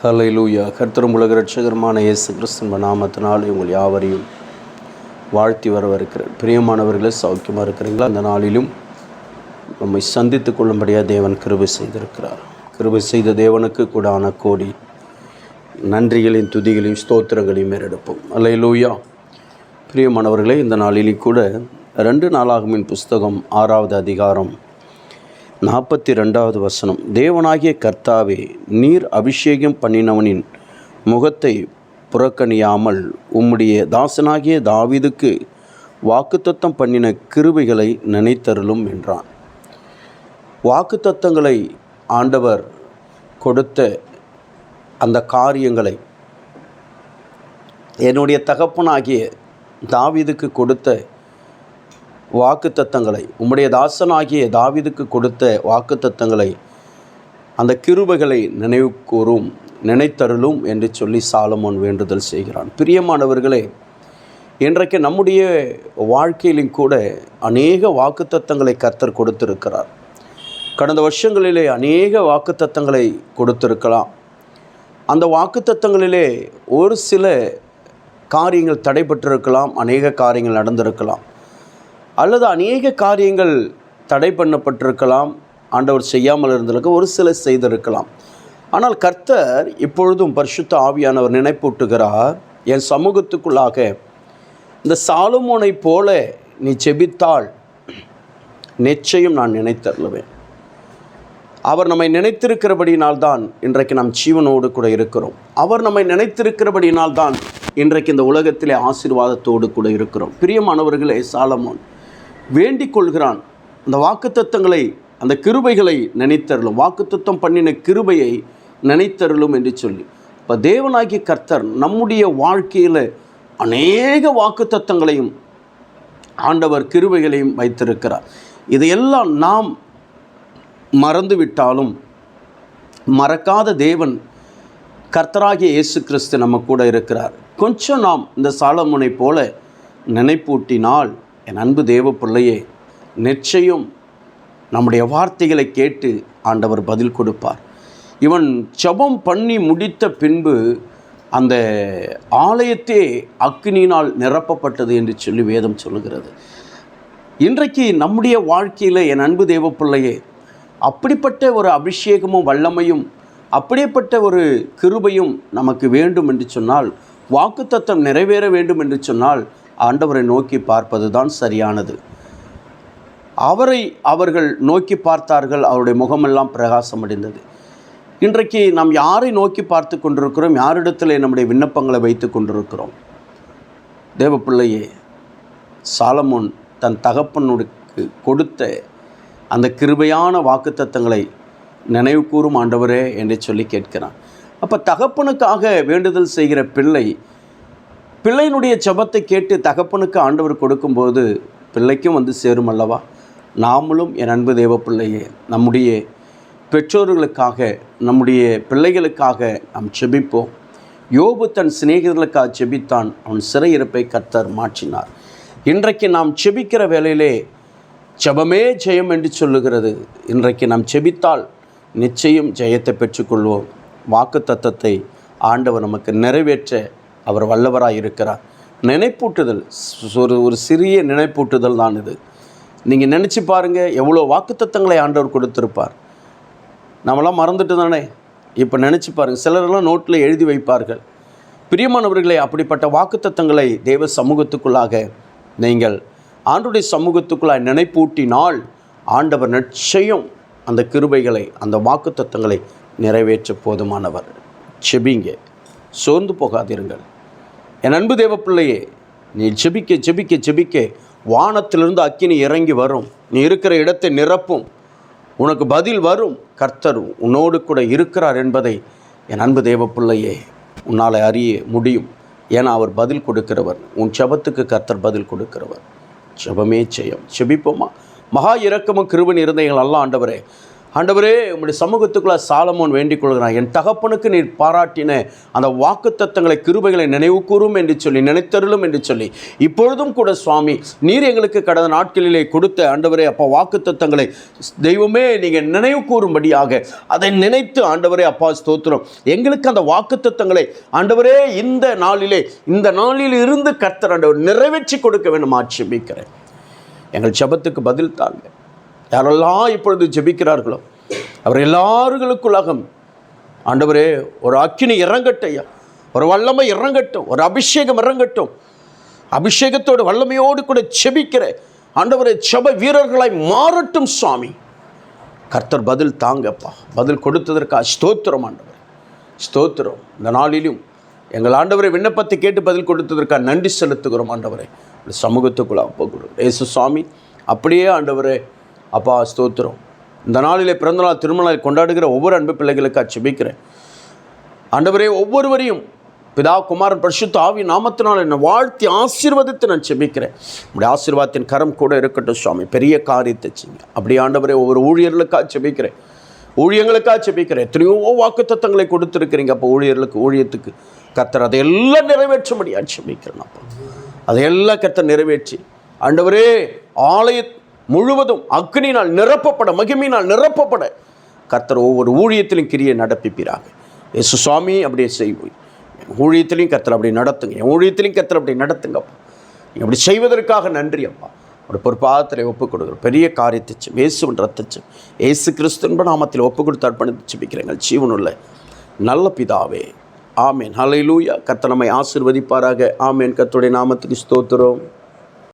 ஹalleluya கர்த்தரும் உலக ரட்சகருமான இயேசு கிறிஸ்தன் நாமத்தினால் உங்கள் யாவரையும் வாழ்த்தி வரவிருக்கிறேன் பிரியமானவர்களே சௌக்கியமாக இருக்கிறீங்களா அந்த நாளிலும் நம்மை சந்தித்து கொள்ளும்படியாக தேவன் கிருபை செய்திருக்கிறார். கிருபை செய்த தேவனுக்கு கூடான கோடி நன்றிகளின் துதிகளையும் ஸ்தோத்திரங்களையும் மேறெடுப்போம் லூயா பிரியமானவர்களே இந்த நாளிலும் கூட ரெண்டு நாளாகுமின் புஸ்தகம் ஆறாவது அதிகாரம் நாற்பத்தி ரெண்டாவது வசனம். தேவனாகிய கர்த்தாவே நீர் அபிஷேகம் பண்ணினவனின் முகத்தை புறக்கணியாமல் உம்முடைய தாசனாகிய தாவீதுக்கு வாக்குத்தத்தம் பண்ணின கிருபைகளை நினைத்தருளும் என்றான். வாக்குத்தத்தங்களை ஆண்டவர் கொடுத்த அந்த காரியங்களை என்னுடைய தகப்பனாகிய தாவிதுக்கு கொடுத்த வாக்குத்தத்தங்களை உம்முடைய தாசனாகிய தாவீதுக்கு கொடுத்த வாக்குத்தத்தங்களை அந்த கிருபைகளை நினைவு கூறும் நினைத்தருளும் என்று சொல்லி சாலமோன் வேண்டுதல் செய்கிறான். பிரியமானவர்களே இன்றைக்கு நம்முடைய வாழ்க்கையிலும் கூட அநேக வாக்குத்தத்தங்களை கர்த்தர் கொடுத்திருக்கிறார். கடந்த வருஷங்களிலே அநேக வாக்குத்தத்தங்களை கொடுத்திருக்கலாம். அந்த வாக்குத்தத்தங்களிலே ஒரு சில காரியங்கள் தடைபட்டிருக்கலாம் அநேக காரியங்கள் நடந்திருக்கலாம். அல்லது அநேக காரியங்கள் தடை பண்ணப்பட்டிருக்கலாம் ஆண்டவர் செய்யாமல் இருந்திருக்க ஒரு சில செய்திருக்கலாம். ஆனால் கர்த்தர் இப்பொழுதும் பரிசுத்த ஆவியானவர் நினைப்பூட்டுகிறார் என் சமூகத்துக்குள்ளாக இந்த சாலுமோனை போல நீ செபித்தால் நிச்சயம் நான் நினைத்தருளுவேன். அவர் நம்மை நினைத்திருக்கிறபடியினால்தான் இன்றைக்கு நாம் ஜீவனோடு கூட இருக்கிறோம். அவர் நம்மை நினைத்திருக்கிறபடியினால்தான் இன்றைக்கு இந்த உலகத்திலே ஆசீர்வாதத்தோடு கூட இருக்கிறோம். பிரியமானவர்களே சாலமோன் வேண்டிக் கொள்கிறான் அந்த வாக்குத்தத்தங்களை அந்த கிருபைகளை நினைத்தருளும். வாக்குத்தத்தம் பண்ணின கிருபையை நினைத்தருளும் என்று சொல்லி. இப்போ தேவனாகிய கர்த்தர் நம்முடைய வாழ்க்கையில் அநேக வாக்குத்தத்தங்களையும் ஆண்டவர் கிருபைகளையும் வைத்திருக்கிறார். இதையெல்லாம் நாம் மறந்துவிட்டாலும் மறக்காத தேவன் கர்த்தராகிய இயேசு கிறிஸ்து நம்ம கூட இருக்கிறார். கொஞ்சம் நாம் இந்த சாலமுனை போல நினைப்பூட்டினால் என் அன்பு தேவ பிள்ளையே நிச்சயம் நம்முடைய வார்த்தைகளை கேட்டு ஆண்டவர் பதில் கொடுப்பார். இவன் ஜெபம் பண்ணி முடித்த பின்பு அந்த ஆலயத்தே அக்னியினால் நிரப்பப்பட்டது என்று சொல்லி வேதம் சொல்லுகிறது. இன்றைக்கு நம்முடைய வாழ்க்கையில் என் அன்பு தேவ பிள்ளையே அப்படிப்பட்ட ஒரு அபிஷேகமும் வல்லமையும் அப்படிப்பட்ட ஒரு கிருபையும் நமக்கு வேண்டும் என்று சொன்னால் வாக்குத்தத்தம் நிறைவேற வேண்டும் என்று சொன்னால் ஆண்டவரை நோக்கி பார்ப்பது தான் சரியானது. அவரை அவர்கள் நோக்கி பார்த்தார்கள் அவருடைய முகமெல்லாம் பிரகாசம் அடைந்தது இன்றைக்கு நாம் யாரை நோக்கி பார்த்து கொண்டிருக்கிறோம்? யாரிடத்தில் நம்முடைய விண்ணப்பங்களை வைத்து கொண்டிருக்கிறோம்? தேவப்பிள்ளையே சாலமோன் தன் தகப்பனுக்கு கொடுத்த அந்த கிருபையான வாக்குத்தத்தங்களை நினைவு கூறும் ஆண்டவரே என்று சொல்லி கேட்கிறான். அப்போ தகப்பனுக்காக வேண்டுதல் செய்கிற பிள்ளை பிள்ளையினுடைய ஜெபத்தை கேட்டு தகப்பனுக்கு ஆண்டவர் கொடுக்கும்போது பிள்ளைக்கும் வந்து சேரும் அல்லவா? நாமளும் என் அன்பு தேவ பிள்ளையே நம்முடைய பெற்றோர்களுக்காக நம்முடைய பிள்ளைகளுக்காக நாம் செபிப்போம் யோபு தன் சிநேகிதர்களுக்காக செபித்தான் அவன் சிறையிருப்பை கர்த்தர் மாற்றினார். இன்றைக்கு நாம் செபிக்கிற வேலையிலே செபமே ஜெயம் என்று சொல்லுகிறது. இன்றைக்கு நாம் செபித்தால் நிச்சயம் ஜெயத்தை பெற்றுக்கொள்வோம். வாக்கு தத்தத்தை ஆண்டவர் நமக்கு நிறைவேற்ற அவர் வல்லவராக இருக்கிறார். நினைப்பூட்டுதல் ஒரு ஒரு சிறிய நினைப்பூட்டுதல் தான் இது. நீங்கள் நினச்சி பாருங்கள் எவ்வளோ வாக்குத்தத்தங்களை ஆண்டவர் கொடுத்துருப்பார். நம்மளாம் மறந்துட்டு தானே? இப்போ நினச்சி பாருங்கள் சிலரெல்லாம் நோட்டில் எழுதி வைப்பார்கள். பிரியமானவர்களை அப்படிப்பட்ட வாக்குத்தத்தங்களை தேவ சமூகத்துக்குள்ளாக நீங்கள் ஆண்டுடைய சமூகத்துக்குள்ளாக நினைப்பூட்டினால் ஆண்டவர் நிச்சயம் அந்த கிருபைகளை அந்த வாக்குத்தத்தங்களை நிறைவேற்ற போதுமானவர். செபிங்க. சோர்ந்து போகாதிருங்கள். என் அன்பு தேவ பிள்ளையே நீ செபிக்க செபிக்க செபிக்க வானத்திலிருந்து அக்கினி இறங்கி வரும். நீ இருக்கிற இடத்தை நிரப்பும். உனக்கு பதில் வரும். கர்த்தர் உன்னோடு கூட இருக்கிறார் என்பதை என் அன்பு தேவ பிள்ளையே உன்னால் அறிய முடியும். ஏன்னா அவர் பதில் கொடுக்கிறவர். உன் செபத்துக்கு கர்த்தர் பதில் கொடுக்கிறவர். செபமே செய்யும். செபிப்போமா? மகா இரக்கமும் கிருபன் இருந்த எங்கள் அல்ல ஆண்டவரே ஆண்டவரே உங்களுடைய சமூகத்துக்குள்ள சாலமோன் வேண்டிக் கொள்கிறான் என் தகப்பனுக்கு நீர் பாராட்டின அந்த வாக்குத்தத்தங்களை கிருபைகளை நினைவு கூறும் என்று சொல்லி நினைத்தருளும் என்று சொல்லி. இப்பொழுதும் கூட சுவாமி நீர் எங்களுக்கு கடந்த நாட்களிலே கொடுத்த ஆண்டவரே அப்பா வாக்குத்தத்தங்களை தெய்வமே நீங்கள் நினைவு கூறும்படியாக அதை நினைத்து ஆண்டவரே அப்பா ஸ்தோத்திரம். எங்களுக்கு அந்த வாக்குத்தத்தங்களை ஆண்டவரே இந்த நாளிலே இந்த நாளில் இருந்து கர்த்தர் ஆண்டவர் நிறைவேற்றி கொடுக்க வேண்டும் ஆட்சேபிக்கிறேன். எங்கள் ஜபத்துக்கு பதில் தாங்க. யாரெல்லாம் இப்பொழுது ஜெபிக்கிறார்களோ அவர் எல்லாருகளுக்குள்ளாக ஆண்டவரே ஒரு அக்கினி இறங்கட்டையா? ஒரு வல்லமை இறங்கட்டும் ஒரு அபிஷேகம் இறங்கட்டும். அபிஷேகத்தோடு வல்லமையோடு கூட செபிக்கிற ஆண்டவரே செப வீரர்களாய் மாறட்டும் சுவாமி. கர்த்தர் பதில் தாங்கப்பா. பதில் கொடுத்ததற்காக ஸ்தோத்திரம் ஆண்டவர். ஸ்தோத்திரம். இந்த நாளிலும் எங்கள் ஆண்டவரை விண்ணப்பத்தை கேட்டு பதில் கொடுத்ததற்காக நன்றி செலுத்துகிறோம் ஆண்டவரை. இந்த அப்போ கொடு ஏசு சுவாமி அப்படியே ஆண்டவரே அப்பா ஸ்தோத்திரம். இந்த நாளிலே பிறந்தநாள் திருமணம் கொண்டாடுகிற ஒவ்வொரு அன்பு பிள்ளைகளுக்காக செபிக்கிறேன் ஆண்டவரே ஒவ்வொருவரையும் பிதா குமாரன் பரிசுத்த ஆவி நாமத்தினால் என்னை வாழ்த்தி ஆசீர்வதித்து நான் செபிக்கிறேன். இப்படி ஆசீர்வாதத்தின் கரம் கூட இருக்கட்டும் சுவாமி. பெரிய காரியத்தை செய்யுங்க. அப்படி ஆண்டவரே ஒவ்வொரு ஊழியர்களுக்காக செபிக்கிறேன் ஊழியங்களுக்காக செபிக்கிறேன் எத்தனையோ வாக்கு தத்தங்களை கொடுத்துருக்கிறீங்க அப்போ ஊழியர்களுக்கு ஊழியத்துக்கு. கத்தர் அதையெல்லாம் நிறைவேற்றும்படியாக செபிக்கிறேன் அப்போ. அதையெல்லாம் கத்தர் நிறைவேற்றி. ஆண்டவரே ஆலய முழுவதும் அக்னினால் நிரப்பப்பட மகிமையினால் நிரப்பப்பட கர்த்தர் ஒவ்வொரு ஊழியத்திலும் கிரியை நடப்பிப்பீராக. இயேசு சுவாமி அப்படியே செய்வோம் என் ஊழியத்திலையும் கர்த்தர் அப்படி நடத்துங்க. என் ஊழியத்திலையும் கர்த்தர் அப்படி நடத்துங்கப்பா. நீ அப்படி செய்வதற்காக நன்றி அப்பா. ஒரு பொறுப்பாதத்தில் ஒப்புக் கொடுக்குற பெரிய காரியத்தை செய். இயேசுவின் ரத்தச்சு இயேசு கிறிஸ்துவ நாமத்தில் ஒப்பு கொடுத்து அர்ப்பணித்து செபிக்கிறேங்கள் ஜீவனுள்ள நல்ல பிதாவே. ஆமேன். ஹalleluya. கர்த்தர் நம்மை ஆசீர்வதிப்பாராக. ஆமேன். கத்துடைய நாமத்துக்கு ஸ்தோத்திரம்.